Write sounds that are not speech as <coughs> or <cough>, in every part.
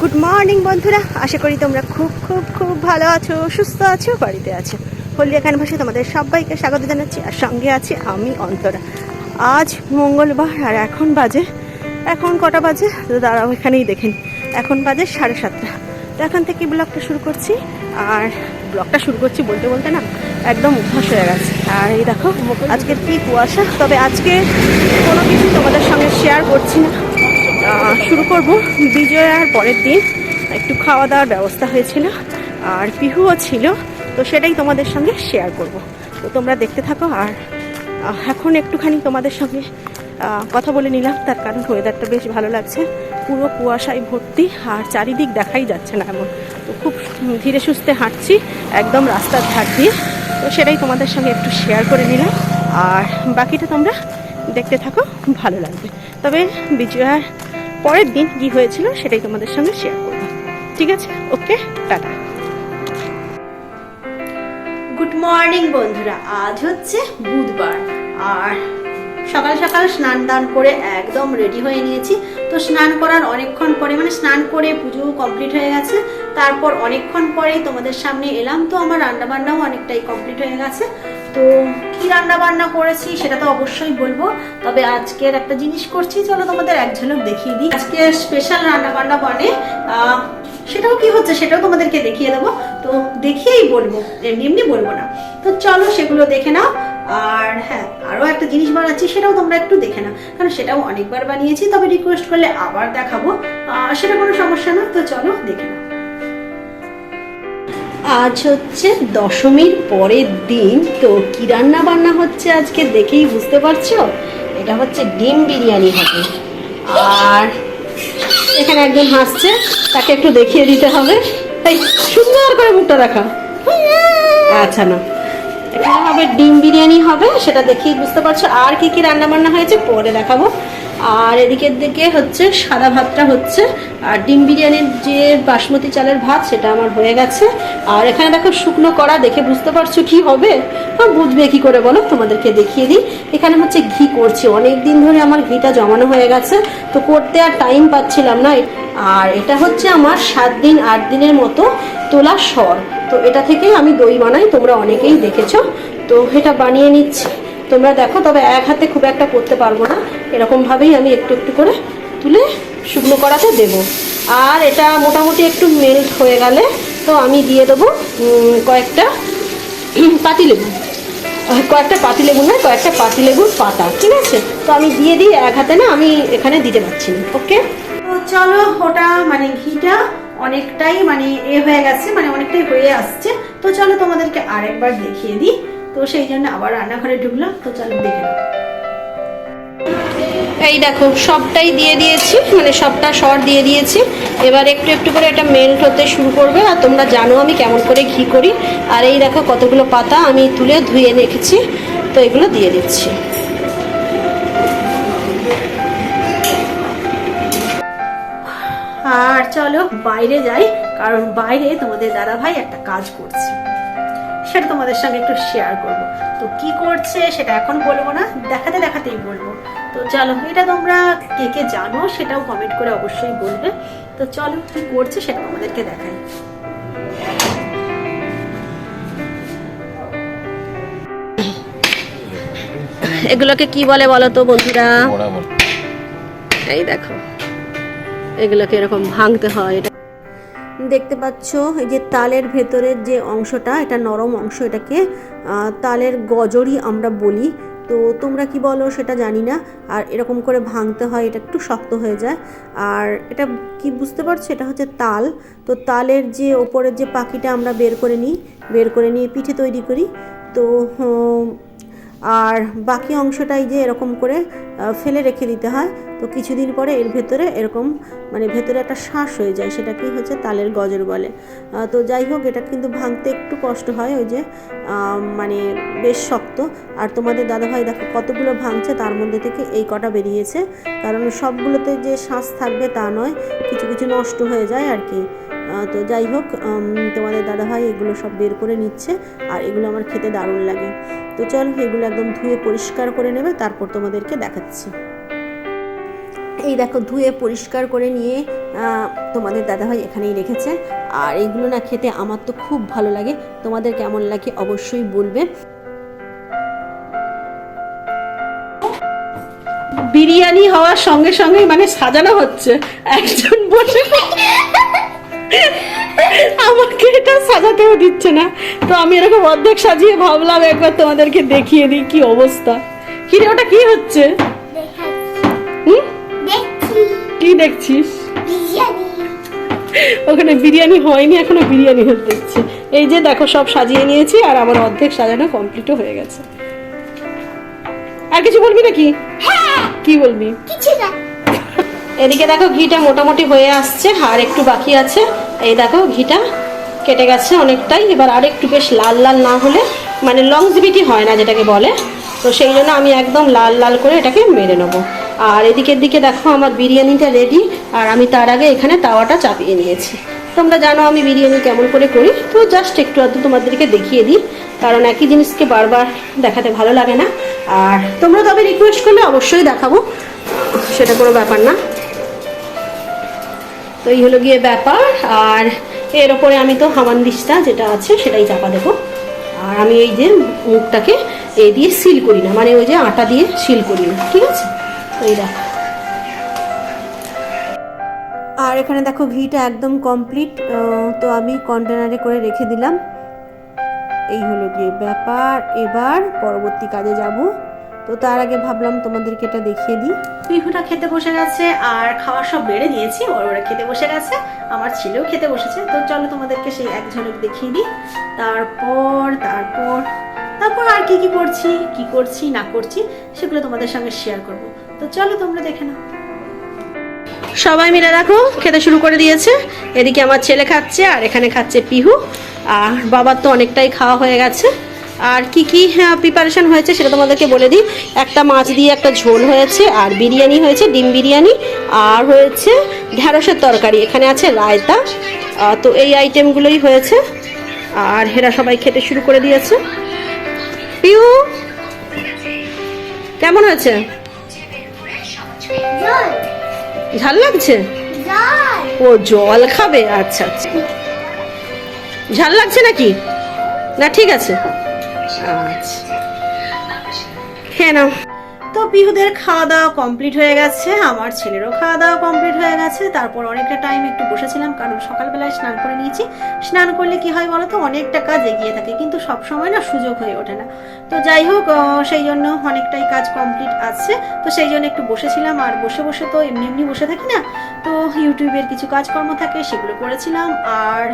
Good morning বন্ধুরা। আশা করি তোমরা খুব খুব খুব ভালো আছো, সুস্থ আছো, বাড়িতে আছো। হলদিয়া ক্যানভাসে তোমাদের সবাইকে স্বাগত জানাচ্ছি, আর সঙ্গে আছি আমি অন্তরা। আজ মঙ্গলবার, আর এখন বাজে, এখন কটা বাজে? দাঁড়াও, এখানেই দেখেন এখন বাজে সাড়ে সাতটা। তো এখান থেকে ব্লগটা শুরু করছি, আর ব্লগটা শুরু করছি বলতে বলতে না একদম অভ্যাস হয়ে গেছে। আর এই দেখো, আজকে কি কুয়াশা তবে আজকে কোনো কিছু তোমাদের সঙ্গে শেয়ার করছি না। শুরু করব বিজয়ার পরের দিন। একটু খাওয়া দাওয়ার ব্যবস্থা হয়েছিল, আর পিহুও ছিল, তো সেটাই তোমাদের সঙ্গে শেয়ার করব। তো তোমরা দেখতে থাকো, আর এখন একটুখানি তোমাদের সঙ্গে কথা বলে নিলাম। তার কারণ ওয়েদারটা বেশ ভালো লাগছে। পুরো কুয়াশায় ভর্তি, আর চারিদিক দেখাই যাচ্ছে না এমন। তো খুব ধীরে সুস্থে হাঁটছি, একদম রাস্তার ধার দিয়ে। তো সেটাই তোমাদের সঙ্গে একটু শেয়ার করে নিলাম। আর বাকিটা তোমরা দেখতে থাকো, ভালো লাগবে। তবে বিজয়ার পরের দিন কি হয়েছিল সেটাই তোমাদের সঙ্গে শেয়ার করব। ঠিক আছে? ওকে, টাটা। গুড মর্নিং বন্ধুরা, আজ হচ্ছে বুধবার। আর সকাল সকাল স্নান দান করে একদম রেডি হয়ে নিয়েছি। তো স্নান করার অনেকক্ষণ পরে মানে স্নান করে পুজো কমপ্লিট হয়ে গেছে। তারপর অনেকক্ষণ পরে তোমাদের সামনে এলাম। তো আমার রান্না বান্নাও অনেকটাই কমপ্লিট হয়ে গেছে। তো কি রান্না বান্না করেছি সেটা তো অবশ্যই বলব। তবে আজকের একটা জিনিস করছি, চলো তোমাদের এক ঝলক দেখিয়ে দিই। আজকে স্পেশাল রান্না বান্না বনে সেটাও কি হচ্ছে সেটাও তোমাদেরকে দেখিয়ে দেবো। তো দেখিয়েই বলব, এমনি এমনি বলব না। তো চলো সেগুলো দেখে নাও। আর হ্যাঁ আরও একটা জিনিস বানাচ্ছি, সেটাও তোমরা একটু দেখে না কারণ সেটাও অনেকবার বানিয়েছি, তবে রিকোয়েস্ট করলে আবার দেখাবো। সেটা কোনো সমস্যা না, তো চলো দেখে নাও। আজ হচ্ছে দশমীর পরের দিন, তো কি রান্না বান্না হচ্ছে আজকে দেখেই বুঝতে পারছ? এটা হচ্ছে ডিম বিরিয়ানি হবে। আর এখানে একজন হাসছে, তাকে একটু দেখিয়ে দিতে হবে। এই, সুন্দর করে মুখটা দেখা আচ্ছা না। এখানে হবে ডিম বিরিয়ানি হবে, সেটা দেখেই বুঝতে পারছ। আর কি কি রান্না বান্না হয়েছে পরে দেখাবো। আর এদিকের দিকে হচ্ছে সাদা ভাতটা হচ্ছে। আর ডিম বিরিয়ানির যে বাসমতি চালের ভাত, সেটা আমার হয়ে গেছে। আর এখানে দেখো শুকনো করা দেখে বুঝতে পারছ কি হবে? বুঝবে কি করে বলো? তোমাদেরকে দেখিয়ে দিই। এখানে হচ্ছে ঘি করছি। অনেক দিন ধরে আমার ঘিটা জমানো হয়ে গেছে। তো করতে আর টাইম পাচ্ছিলাম না। আর এটা হচ্ছে আমার সাত দিন, আট দিনের মতো তোলা সর। তো এটা থেকে আমি দই বানাই তোমরা অনেকেই দেখেছ। তো এটা বানিয়ে নিচ্ছি। তোমরা দেখো তবে এক হাতে খুব একটা করতে পারব না। এরকমভাবেই আমি একটু একটু করে তুলে শুকনো করাতে দেব। আর এটা মোটামুটি একটু মেল্ট হয়ে গেলে তো আমি দিয়ে দেবো কয়েকটা <clears throat> পাতিলেবু আহ, কয়েকটা পাতিলেবু নয় কয়েকটা পাতিলেবুর পাতা ঠিক আছে? তো আমি দিয়ে দিই এক হাতে না আমি এখানে দিতে পারছি না ওকে? তো চলো ওটা মানে ঘিটা অনেকটাই মানে এ হয়ে গেছে মানে অনেকটাই হয়ে আসছে। তো চলো তোমাদেরকে আরেকবার দেখিয়ে দিই। তো সেই জন্য আবার রান্নাঘরে ঢুকলাম। তো চলো দেখে নাও। এই দেখো, সবটাই দিয়ে দিয়েছি মানে সবটা সর দিয়ে দিয়েছি। এবার একটু একটু করে এটা মেল্ট হতে শুরু করবে, আর তোমরা জানো আমি কেমন করে ঘি করি। আর এই দেখো কতগুলো পাতা আমি তুলে ধুয়ে রেখেছি, তো এগুলো দিয়ে দিচ্ছি। চলো বাইরে যাই কারণ বাইরে তোমাদের দাদা ভাই একটা কাজ করছে। সেটা তোমাদের সঙ্গে একটু শেয়ার করব। তো কি করছে সেটা এখন বলব না দেখাতে দেখাতেই বলব। তো চলো এটা তোমরা কে কে জানো সেটাও কমেন্ট করে অবশ্যই বলবে। তো চলো কি করছে সেটা আমাদেরকে দেখাই। <coughs> এগুলোকে কি বলে বলো তো বন্ধুরা? এই দেখো। এগুলোকে এরকম ভাঙতে হয়, এটা দেখতে পাচ্ছ, এই যে তালের ভেতরের যে অংশটা, এটা নরম অংশ এটাকে তালের গজরি আমরা বলি। তো তোমরা কি বলো, সেটা জানি না। আর এরকম করে ভাঙতে হয়, এটা একটু শক্ত হয়ে যায়। আর এটা কি বুঝতে পারছ? এটা হচ্ছে তাল। তো তালের যে ওপরের যে পাখিটা আমরা বের করে নিই, বের করে নিয়ে পিঠে তৈরি করি। তো আর বাকি অংশটাই যে এরকম করে ফেলে রেখে দিতে হয়, তো কিছুদিন পরে এর ভেতরে এরকম মানে ভেতরে একটা শ্বাস হয়ে যায় সেটাকেই হচ্ছে তালের গজর বলে। তো যাই হোক, এটা কিন্তু ভাঙতে একটু কষ্ট হয় ওই যে মানে বেশ শক্ত। আর তোমাদের দাদাভাই দেখো কতগুলো ভাঙছে, তার মধ্যে থেকে এই কটা বেরিয়েছে। কারণ সবগুলোতে যে শ্বাস থাকবে তা নয়, কিছু কিছু নষ্ট হয়ে যায় আর কি। তো যাই হোক তোমাদের দাদাভাই এগুলো সব বের করে নিচ্ছে আর এগুলো আমার খেতে দারুণ লাগে। তো চলো, এগুলো একদম ধুয়ে পরিষ্কার করে নেবে, তারপর তোমাদেরকে দেখাচ্ছি। এই দেখো, ধুয়ে পরিষ্কার করে নিয়ে তোমাদের দাদাভাই এখানেই রেখেছে। আর এগুলো না খেতে আমার তো খুব ভালো লাগে, তোমাদের কেমন লাগে অবশ্যই বলবে। বিরিয়ানি হওয়ার সঙ্গে সঙ্গে মানে সাজানো হচ্ছে, একজন বসে আমাকে এটা সাজাতেও দিচ্ছে না। তো আমি এরকম অর্ধেক সাজিয়ে ভাবলাম একবার তোমাদেরকে দেখিয়ে দিই কি অবস্থা। কি রে ওটা কি হচ্ছে? কি দেখছিস? ওখানে বিরিয়ানি হয়নি এখনও বিরিয়ানি হতে দেখছি। এই যে দেখো সব সাজিয়ে নিয়েছি আর আমার অর্ধেক সাজানো কমপ্লিটও হয়ে গেছে। আর কিছু বলবি নাকি? হ্যাঁ। কি বলবি? কিছু না। এদিকে দেখো ঘিটা মোটামুটি হয়ে আসছে, আর একটু বাকি আছে। এই দেখো ঘিটা কেটে গেছে অনেকটাই। এবার আর একটু বেশ লাল লাল না হলে মানে লংজিবিটি হয় না যেটাকে বলে। তো সেই জন্য আমি একদম লাল লাল করে এটাকে মেরে নেব। আর এদিকের দিকে দেখো আমার বিরিয়ানিটা রেডি আর আমি তার আগে এখানে তাওয়াটা চাপিয়ে নিয়েছি। তোমরা জানো আমি বিরিয়ানি কেমন করে করি, তো জাস্ট একটু আধটু তোমাদেরকে দেখিয়ে দিই, কারণ একই জিনিসকে বারবার দেখাতে ভালো লাগে না। আর তোমরা তবে রিকোয়েস্ট করলে অবশ্যই দেখাবো, সেটা কোনো ব্যাপার না। তো এই হলো গিয়ে ব্যাপার, আর এর ওপরে আমি তো হামানদিসটা যেটা আছে সেটাই চাপা দেবো। আর আমি এই যে মুখটাকে এই দিয়ে সিল করি না মানে ওই যে আটা দিয়ে সিল করি না, ঠিক আছে? এই দেখো। আর এখানে দেখো ঘিটা একদম কমপ্লিট তো আমি কন্টেনারে করে রেখে দিলাম। এই হলো গিয়ে ব্যাপার, এবার পরবর্তী কাজে যাব। তো তার আগে ভাবলাম তোমাদেরকে এটা দেখিয়ে দিই। পিহুটা খেতে বসে গেছে, আর খাওয়া সব বেড়ে দিয়েছি ওর ওরা খেতে বসে গেছে, আমার ছেলেও খেতে বসেছে। তো চলো তোমাদেরকে সেই এক ঝলক দেখিয়ে দিই। তারপর তারপর তারপর আর কি কি করছি কি করছি, না করছি, সেগুলো তোমাদের সঙ্গে শেয়ার করব। তো চলো তোমরা দেখে নাও। সবাই মিলে দেখো খেতে শুরু করে দিয়েছে। এদিকে আমার ছেলে খাচ্ছে, আর এখানে খাচ্ছে পিহু। আর বাবার তো অনেকটাই খাওয়া হয়ে গেছে। আর কি কি প্রিপারেশন হয়েছে সেটা তোমাদেরকে বলে দিই। একটা মাছ দিয়ে একটা ঝোল হয়েছে, আর বিরিয়ানি হয়েছে, ডিম বিরিয়ানি, আর হয়েছে ঢ্যাঁড়সের তরকারি। এখানে আছে রায়তা তো এই আইটেমগুলোই হয়েছে। আর হেরা সবাই খেতে শুরু করে দিয়েছে। পিউ, কেমন হয়েছে? ঝাল লাগছে? ও, জল খাবে? আচ্ছা আচ্ছা। ঝাল লাগছে নাকি? না, ঠিক আছে। আচ্ছা। তো পিহুদের খাওয়া দাওয়া কমপ্লিট হয়ে গেছে আমার ছেলেরও খাওয়া দাওয়া কমপ্লিট হয়ে গেছে তারপর অনেকটা টাইম একটু বসেছিলাম কারণ সকালবেলায় স্নান করে নিয়েছি। স্নান করলে কি হয় বলো তো অনেকটা কাজ এগিয়ে থাকে কিন্তু সব সময় না সুযোগ হয়ে ওঠে না। তো যাই হোক সেই জন্য অনেকটাই কাজ কমপ্লিট আছে তো সেই জন্য একটু বসেছিলাম আর বসে বসে তো এমনি এমনি বসে থাকি না। তো ইউটিউবের কিছু কাজকর্ম থাকে সেগুলো করেছিলাম আর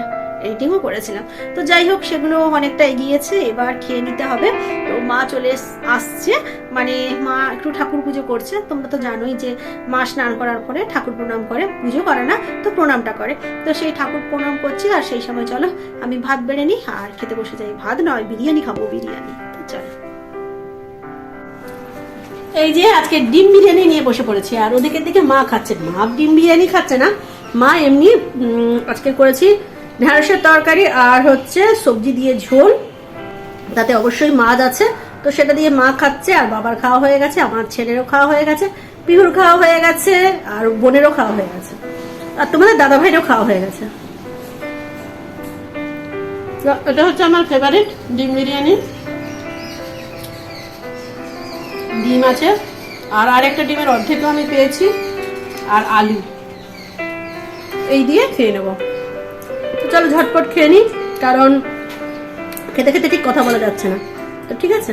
এডিটিংও করেছিলাম। তো যাই হোক সেগুলো অনেকটা এগিয়েছে, এবার খেয়ে নিতে হবে। তো মা চলে আসছে। মানে মা একটু ঠাকুর পুজো করছে। তোমরা তো জানোই যে মা স্নান করার পরে ঠাকুর প্রণাম করে। পুজো করে না, তো প্রণামটা করে। তো সেই ঠাকুর প্রণাম করছি, আর সেই সময় চলো, আমি ভাত বেড়ে নিই, আর খেতে বসে যাই। ভাত নয়, বিরিয়ানি খাব, বিরিয়ানি। তো চলো। এই যে আজকে ডিম বিরিয়ানি নিয়ে বসে পড়েছি, আর ওদিকের দিকে মা খাচ্ছে। মা ডিম বিরিয়ানি খাচ্ছে না। মা এমনি আজকে করেছি ঢ্যাঁড়সের তরকারি আর হচ্ছে সবজি দিয়ে ঝোল। তাতে অবশ্যই মাছ আছে। তো সেটা দিয়ে মা খাচ্ছে আর বাবার খাওয়া হয়ে গেছে, আমার ছেলেরও খাওয়া হয়ে গেছে, পিহুর খাওয়া হয়ে গেছে আর বোনেরও খাওয়া হয়ে গেছে। আর তোমাদের দাদা ভাইরও খাওয়া হয়ে গেছে। এটা হচ্ছে আমার ফেভারিট ডিম বিরিয়ানি। ডিম আছে, আর আরেকটা ডিমের অর্ধেকও আমি পেয়েছি, আর আলু। এই দিয়ে খেয়ে নেব। চলো ঝটপট খেয়ে নিই, কারণ খেতে খেতে ঠিক কথা বলা যাচ্ছে না। তো ঠিক আছে।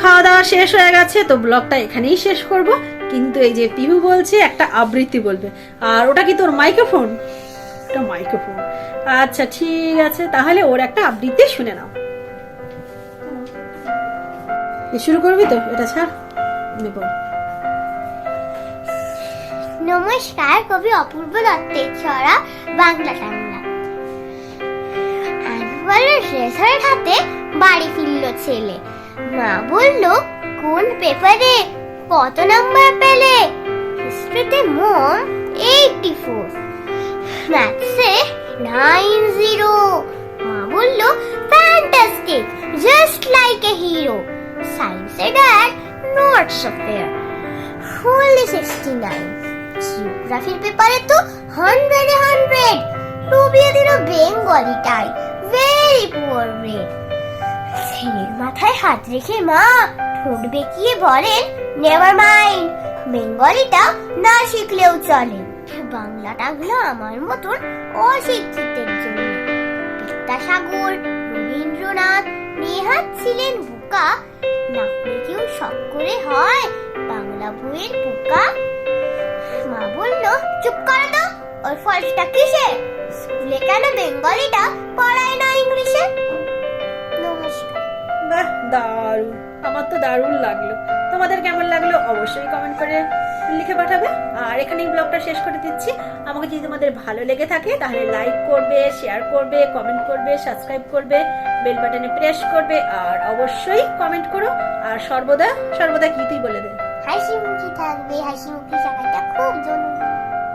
খাওয়া দাওয়া শেষ হয়ে গেছে, তো ব্লগটা এখানেই শেষ করব। কিন্তু এই যে পিহু বলছে, একটা আবৃত্তি বলবে। আর ওটা কি তোর মাইক্রোফোন? ওটা মাইক্রোফোন। আচ্ছা ঠিক আছে, তাহলে ওর একটা আবৃত্তি শুনে নাও। শুরু করবি তো? এটা ছাড়। নেব। নমস্কার, কবি অপূর্ব দত্তের ছড়া বাংলা টাংলা। অ্যানুয়ালের রেজাল্ট হাতে বাড়ি ফিরল ছেলে। মা বলল, কোন পেপারে? কত নাম্বার পেলে? হিস্ট্রিতে মোম এইটটি ফোর ম্যাথসে নাইন জিরো মা বলল fantastic just like a hero সায়েন্সে dad affair fully sixty nine জিওগ্রাফির পেপারে তো হান্ড্রেডে ডুবিয়ে দিল ভেরি পুয়ার ছেলের মাথায় হাত রেখে মা ঠোঁট বেঁকিয়ে বলেন নেভার মাইন্ড বেঙ্গলিটা না শিখলেও চলে। বাংলা টাংলা আমার মতন অশিক্ষিতের জন্য। বিদ্যাসাগর, রবীন্দ্রনাথ, নেহাত ছিলেন বোকা। না হলে কেউ শখ করে হয় বাংলা বইয়ের পোকা তো ওর ফলসটা কিসে? স্কুলে কেন বেঙ্গলিটা পড়ায় না ইংলিশে? নমস্কার। বাহ দারুণ। আমার তো দারুণ লাগল। তোমাদের কেমন লাগল অবশ্যই কমেন্ট করে লিখে পাঠাবে। আর এখানেই ব্লগটা শেষ করে দিচ্ছি। আমাকে যদি তোমাদের ভালো লেগে থাকে তাহলে লাইক করবে শেয়ার করবে কমেন্ট করবে সাবস্ক্রাইব করবে বেল বাটনে প্রেস করবে আর অবশ্যই কমেন্ট করো। আর সর্বদা সর্বদা কি তুই বলে দে। হাসি মুখে থাকবে। হাসি মুখে থাকাটা খুব জরুরি।